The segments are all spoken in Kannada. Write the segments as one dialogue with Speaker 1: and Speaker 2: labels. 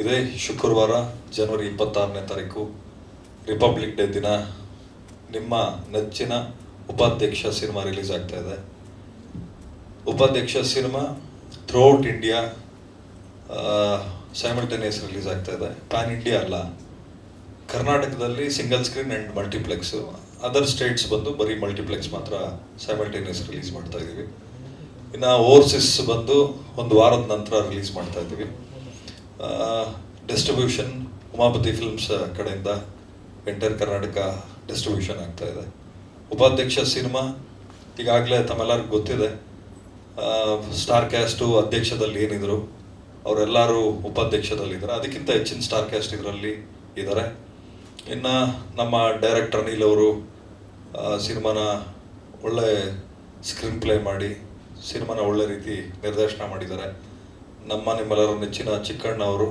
Speaker 1: ಇದೇ. ಶುಕ್ರವಾರ, ಜನವರಿ ಇಪ್ಪತ್ತಾರನೇ ತಾರೀಕು ರಿಪಬ್ಲಿಕ್ ಡೇ ದಿನ. ನಿಮ್ಮ ನೆಚ್ಚಿನ ಉಪಾಧ್ಯಕ್ಷ ಸಿನಿಮಾ ರಿಲೀಸ್ ಆಗ್ತಾ ಇದೆ. Upadhyaksha cinema throughout India simultaneous release ಆಗ್ತಾ ಇದೆ. ಪ್ಯಾನ್ ಇಂಡಿಯಾ ಅಲ್ಲ. ಕರ್ನಾಟಕದಲ್ಲಿ single screen and multiplex. Other states ಬಂದು ಬರೀ ಮಲ್ಟಿಪ್ಲೆಕ್ಸ್ ಮಾತ್ರ ಸೈಮಲ್ಟೇನಿಯಸ್ ರಿಲೀಸ್ ಮಾಡ್ತಾ ಇದ್ದೀವಿ ಇನ್ನು ಓವರ್ಸಿಸ್ ಬಂದು ಒಂದು ವಾರದ ನಂತರ ರಿಲೀಸ್ ಮಾಡ್ತಾ ಇದ್ದೀವಿ ಡಿಸ್ಟ್ರಿಬ್ಯೂಷನ್ ಉಮಾಪತಿ ಫಿಲ್ಮ್ಸ್ ಕಡೆಯಿಂದ ಎಂಟರ್ ಕರ್ನಾಟಕ ಡಿಸ್ಟ್ರಿಬ್ಯೂಷನ್ ಆಗ್ತಾ ಇದೆ. ಉಪಾಧ್ಯಕ್ಷ ಸಿನಿಮಾ ಈಗಾಗಲೇ ತಮ್ಮೆಲ್ಲರಿಗೂ ಗೊತ್ತಿದೆ. ಸ್ಟಾರ್ ಕ್ಯಾಸ್ಟು ಅಧ್ಯಕ್ಷದಲ್ಲಿ ಏನಿದ್ರು, ಅವರೆಲ್ಲರೂ ಉಪಾಧ್ಯಕ್ಷದಲ್ಲಿದ್ದಾರೆ. ಅದಕ್ಕಿಂತ ಹೆಚ್ಚಿನ ಸ್ಟಾರ್ ಕ್ಯಾಸ್ಟ್ ಇದರಲ್ಲಿ ಇದ್ದಾರೆ. ಇನ್ನು ನಮ್ಮ ಡೈರೆಕ್ಟರ್ ಅನಿಲ್ ಅವರು ಸಿನಿಮಾನ ಒಳ್ಳೆ ಸ್ಕ್ರೀನ್ ಪ್ಲೇ ಮಾಡಿ ಸಿನಿಮಾನ ಒಳ್ಳೆ ರೀತಿ ನಿರ್ದೇಶನ ಮಾಡಿದ್ದಾರೆ. ನಮ್ಮ ನಿಮ್ಮೆಲ್ಲರ ನೆಚ್ಚಿನ ಚಿಕ್ಕಣ್ಣ ಅವರು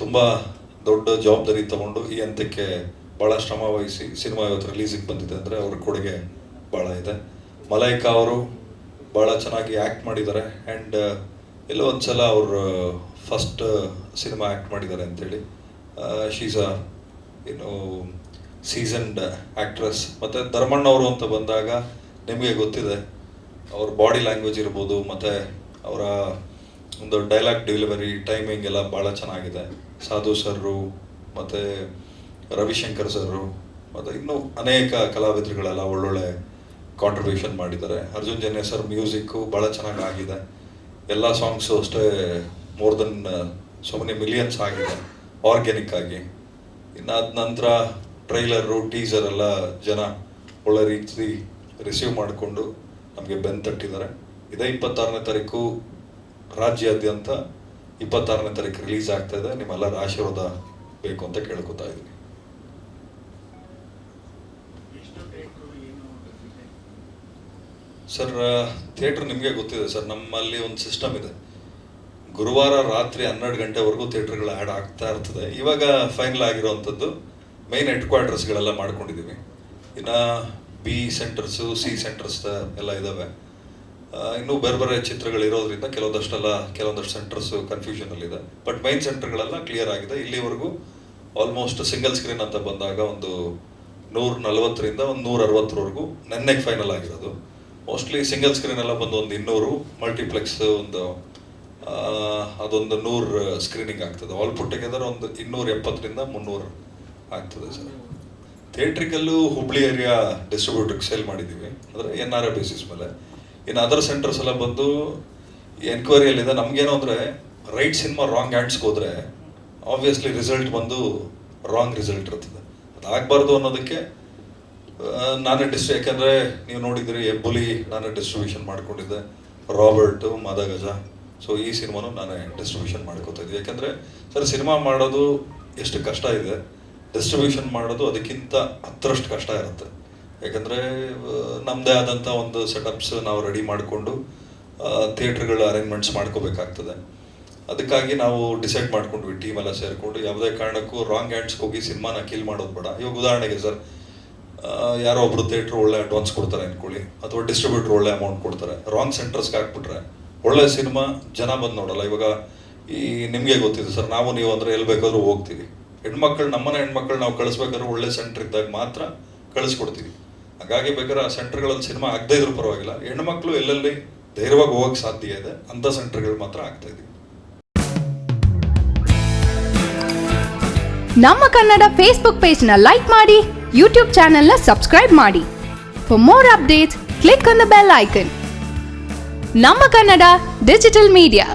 Speaker 1: ತುಂಬ ದೊಡ್ಡ ಜವಾಬ್ದಾರಿ ತಗೊಂಡು ಈ ಹಂತಕ್ಕೆ ಭಾಳ ಶ್ರಮ ವಹಿಸಿ ಸಿನಿಮಾ ಇವತ್ತು ರಿಲೀಸಿಗೆ ಬಂದಿದೆ ಅಂದರೆ ಅವ್ರ ಕೊಡುಗೆ ಭಾಳ ಇದೆ. ಮಲೈಕಾ ಅವರು ಭಾಳ ಚೆನ್ನಾಗಿ ಆ್ಯಕ್ಟ್ ಮಾಡಿದ್ದಾರೆ ಆ್ಯಂಡ್ ಎಲ್ಲೋ ಒಂದು ಸಲ ಅವರು ಫಸ್ಟ್ ಸಿನಿಮಾ ಆ್ಯಕ್ಟ್ ಮಾಡಿದ್ದಾರೆ ಅಂಥೇಳಿ ಶೀಸ್ ಏನು ಸೀಸನ್ಡ್ ಆ್ಯಕ್ಟ್ರೆಸ್ ಮತ್ತು ಧರ್ಮಣ್ಣವರು ಅಂತ ಬಂದಾಗ ನಿಮಗೆ ಗೊತ್ತಿದೆ, ಅವ್ರ ಬಾಡಿ ಲ್ಯಾಂಗ್ವೇಜ್ ಇರ್ಬೋದು, ಮತ್ತು ಅವರ ಒಂದು ಡೈಲಾಗ್ ಡೆಲಿವರಿ ಟೈಮಿಂಗ್ ಎಲ್ಲ ಭಾಳ ಚೆನ್ನಾಗಿದೆ. ಸಾಧು ಸರ್ರು ಮತ್ತು ರವಿಶಂಕರ್ ಸರ್ರು ಮತ್ತು ಇನ್ನೂ ಅನೇಕ ಕಲಾವಿದರುಗಳೆಲ್ಲ ಒಳ್ಳೊಳ್ಳೆ ಕಾಂಟ್ರಿಬ್ಯೂಷನ್ ಮಾಡಿದ್ದಾರೆ. ಅರ್ಜುನ್ ಜನ್ಯ ಸರ್ ಮ್ಯೂಸಿಕ್ಕು ಭಾಳ ಚೆನ್ನಾಗಿ ಆಗಿದೆ. ಎಲ್ಲ ಸಾಂಗ್ಸು ಅಷ್ಟೇ more than so many millions ಆಗಿದೆ ಆರ್ಗ್ಯಾನಿಕ್ ಆಗಿ. ಇನ್ನು ಅದ ನಂತರ ಟ್ರೈಲರು ಟೀಸರ್ ಎಲ್ಲ ಜನ ಒಳ್ಳೆ ರೀತಿ ರಿಸೀವ್ ಮಾಡಿಕೊಂಡು ನಮಗೆ ಬೆನ್ ತಟ್ಟಿದ್ದಾರೆ. ಇದೇ ಇಪ್ಪತ್ತಾರನೇ ತಾರೀಕು ರಾಜ್ಯಾದ್ಯಂತ ಇಪ್ಪತ್ತಾರನೇ ತಾರೀಕು ರಿಲೀಸ್ ಆಗ್ತಾ ಇದೆ. ನಿಮ್ಮೆಲ್ಲರ ಆಶೀರ್ವಾದ ಬೇಕು ಅಂತ ಕೇಳ್ಕೊತಾ ಇದ್ದೀನಿ. ಸರ್ ಥಿಯೇಟ್ರ್ ನಿಮಗೆ ಗೊತ್ತಿದೆ ಸರ್. ನಮ್ಮಲ್ಲಿ ಒಂದು ಸಿಸ್ಟಮ್ ಇದೆ. ಗುರುವಾರ ರಾತ್ರಿ ಹನ್ನೆರಡು ಗಂಟೆವರೆಗೂ ಥಿಯೇಟ್ರ್ಗಳು ಆ್ಯಡ್ ಆಗ್ತಾ ಇರ್ತದೆ. ಇವಾಗ ಫೈನಲ್ ಆಗಿರೋವಂಥದ್ದು ಮೈನ್ ಹೆಡ್ ಕ್ವಾರ್ಟರ್ಸ್ಗಳೆಲ್ಲ ಮಾಡ್ಕೊಂಡಿದ್ದೀವಿ. ಇನ್ನು ಬಿ ಸೆಂಟರ್ಸು ಸಿ ಸೆಂಟರ್ಸ್ ಎಲ್ಲ ಇದ್ದಾವೆ ಇನ್ನೂ ಬೇರೆ ಬೇರೆ ಚಿತ್ರಗಳು ಇರೋದ್ರಿಂದ ಕೆಲವೊಂದಷ್ಟೆಲ್ಲ, ಕೆಲವೊಂದಷ್ಟು ಸೆಂಟರ್ಸ್ ಕನ್ಫ್ಯೂಷನಲ್ಲಿದೆ ಬಟ್ ಮೈನ್ ಸೆಂಟರ್ಗಳೆಲ್ಲ ಕ್ಲಿಯರ್ ಆಗಿದೆ. ಇಲ್ಲಿವರೆಗೂ ಆಲ್ಮೋಸ್ಟ್ ಸಿಂಗಲ್ ಸ್ಕ್ರೀನ್ ಅಂತ ಬಂದಾಗ ಒಂದು ನೂರ ನಲವತ್ತರಿಂದ ಒಂದು ನೂರ ಅರವತ್ತರವರೆಗೂ ನೆನ್ನೆ ಫೈನಲ್ ಆಗಿರೋದು. ಮೋಸ್ಟ್ಲಿ ಸಿಂಗಲ್ ಸ್ಕ್ರೀನ್ ಎಲ್ಲ ಬಂದು ಒಂದು ಇನ್ನೂರು ಮಲ್ಟಿಪ್ಲೆಕ್ಸ್ ಒಂದು ಅದೊಂದು ನೂರು ಸ್ಕ್ರೀನಿಂಗ್ ಆಗ್ತದೆ. ಆಲ್ ಪುಟ್ ಟುಗೆದರ್ ಒಂದು ಇನ್ನೂರ ಎಪ್ಪತ್ತರಿಂದ ಮುನ್ನೂರು ಆಗ್ತದೆ ಸರ್. ಥಿಯೇಟ್ರಿಕಲ್ಲೂ ಹುಬ್ಳಿ ಏರಿಯಾ ಡಿಸ್ಟ್ರಿಬ್ಯೂಟರ್ಗೆ ಸೇಲ್ ಮಾಡಿದ್ದೀವಿ. ಅಂದರೆ ಎನ್ ಆರ್ ಎ ಬೇಸಿಸ್ ಮೇಲೆ. ಇನ್ನು ಅದರ್ ಸೆಂಟರ್ಸ್ ಎಲ್ಲ ಬಂದು ಎನ್ಕ್ವೈರಿಯಲ್ಲಿದೆ ನಮಗೇನು ಅಂದರೆ ರೈಟ್ ಸಿನಿಮಾ ರಾಂಗ್ ಹ್ಯಾಂಡ್ಸ್ಗೆ ಹೋದರೆ ಆಬ್ವಿಯಸ್ಲಿ ರಿಸಲ್ಟ್ ಬಂದು ರಾಂಗ್ ರಿಸಲ್ಟ್ ಇರ್ತದೆ. ಅದಾಗಬಾರ್ದು ಅನ್ನೋದಕ್ಕೆ ನಾನೇ ಡಿಸ್ ಯಾಕೆಂದರೆ ನೀವು ನೋಡಿದ್ರಿ ಎಬ್ಬುಲಿ ನಾನೇ ಡಿಸ್ಟ್ರಿಬ್ಯೂಷನ್ ಮಾಡಿಕೊಂಡಿದ್ದೆ. ರಾಬರ್ಟು ಮದಗಜ. ಸೊ ಈ ಸಿನಿಮಾನು ನಾನೇ ಡಿಸ್ಟ್ರಿಬ್ಯೂಷನ್ ಮಾಡ್ಕೋತಾ ಇದ್ದೆ. ಯಾಕಂದರೆ, ಸರ್, ಸಿನಿಮಾ ಮಾಡೋದು ಎಷ್ಟು ಕಷ್ಟ ಇದೆ. ಡಿಸ್ಟ್ರಿಬ್ಯೂಷನ್ ಮಾಡೋದು ಅದಕ್ಕಿಂತ ಹತ್ತರಷ್ಟು ಕಷ್ಟ ಇರುತ್ತೆ. ಯಾಕಂದರೆ ನಮ್ಮದೇ ಆದಂಥ ಒಂದು ಸೆಟಪ್ಸ್ ನಾವು ರೆಡಿ ಮಾಡಿಕೊಂಡು ಥಿಯೇಟ್ರ್ಗಳ ಅರೇಂಜ್ಮೆಂಟ್ಸ್ ಮಾಡ್ಕೋಬೇಕಾಗ್ತದೆ. ಅದಕ್ಕಾಗಿ ನಾವು ಡಿಸೈಡ್ ಮಾಡ್ಕೊಂಡ್ವಿ ಟೀಮ್ ಎಲ್ಲ ಸೇರಿಕೊಂಡು. ಯಾವುದೇ ಕಾರಣಕ್ಕೂ ರಾಂಗ್ ಹ್ಯಾಂಡ್ಸ್ಗೆ ಹೋಗಿ ಸಿನಿಮಾನ ಕಿಲ್ ಮಾಡೋದು ಬೇಡ. ಇವಾಗ ಉದಾಹರಣೆಗೆ ಸರ್ ಯಾರೋ ಒಬ್ರು ಥಿಯೇಟ್ರ್ ಒಳ್ಳೆ ಅಡ್ವಾನ್ಸ್ ಕೊಡ್ತಾರೆ ಅನ್ಕೊಳ್ಳಿ, ಅಥವಾ ಡಿಸ್ಟ್ರಿಬ್ಯೂಟರ್ ಒಳ್ಳೆ ಅಮೌಂಟ್ ಕೊಡ್ತಾರೆ. ರಾಂಗ್ ಸೆಂಟರ್ಸ್ಗೆ ಹಾಕ್ಬಿಟ್ರೆ ಒಳ್ಳೆ ಸಿನಿಮಾ ಜನ ಬಂದು ನೋಡಲ್ಲ. ಇವಾಗ ಈ ನಿಮಗೆ ಗೊತ್ತಿದೆ ಸರ್, ನಾವು ನೀವು ಅಂದರೆ ಎಲ್ಲಿ ಬೇಕಾದ್ರೂ ಹೋಗ್ತೀವಿ. ಹೆಣ್ಮಕ್ಳು ನಮ್ಮನೆ ಹೆಣ್ಮಕ್ಳು ನಾವು ಕಳಿಸ್ಬೇಕಾದ್ರೆ ಒಳ್ಳೆ ಸೆಂಟರ್ ಇದ್ದಾಗ ಮಾತ್ರ ಕಳಿಸ್ಕೊಡ್ತೀವಿ. ಹಾಗಾಗಿ ಬೇಕಾದ್ರೆ ಆ ಸೆಂಟರ್ಗಳಲ್ಲಿ ಸಿನಿಮಾ ಆಗದೇ ಇದ್ರೂ ಪರವಾಗಿಲ್ಲ. ಹೆಣ್ಮಕ್ಳು ಎಲ್ಲೆಲ್ಲಿ ಧೈರ್ಯವಾಗಿ ಹೋಗಕ್ಕೆ ಸಾಧ್ಯ ಇದೆ, ಅಂಥ ಸೆಂಟರ್ಗಳು ಮಾತ್ರ ಆಗ್ತಾ ಇದೆ.
Speaker 2: ನಮ್ಮ ಕನ್ನಡ ಫೇಸ್ಬುಕ್ ಪೇಜ್ನ ಲೈಕ್ ಮಾಡಿ ಯೂಟ್ಯೂಬ್ ಚಾನೆಲ್ನ ಸಬ್ಸ್ಕ್ರೈಬ್ ಮಾಡಿ. For more updates click on the bell icon ನಮ್ಮ ಕನ್ನಡ ಡಿಜಿಟಲ್ ಮೀಡಿಯಾ